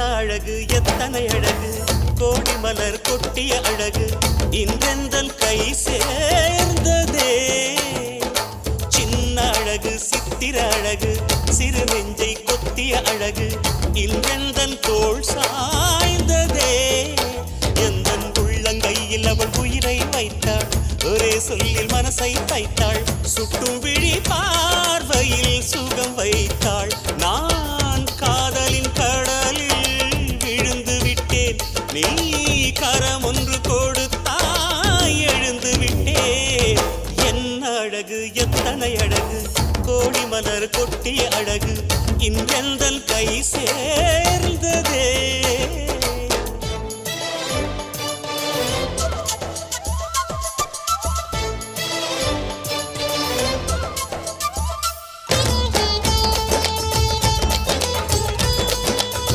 அழகு எத்தனை அழகு? கோடி மலர் கொட்டிய அழகு. இன்றெந்தல் கை சேர்ந்ததே. சின்ன அழகு சித்திர அழகு. சிறு நெஞ்சை கொத்திய அழகு. இன்றெந்தன் தோல் சாய்ந்ததே. எந்தன் உள்ளங்கையில் அவள் உயிரை வைத்தாள்? ஒரே சொல்லில் மனசை தைத்தாள் சுட்டும் விழி பார்வையில் சு நீ கரம் ஒன்று கொடுத்தாய் எழுந்து விட்டேன் என்ன அழகு எத்தனை அழகு கோடி மலர் கொட்டிய அழகு. இன்றெந்தல் கை சேர்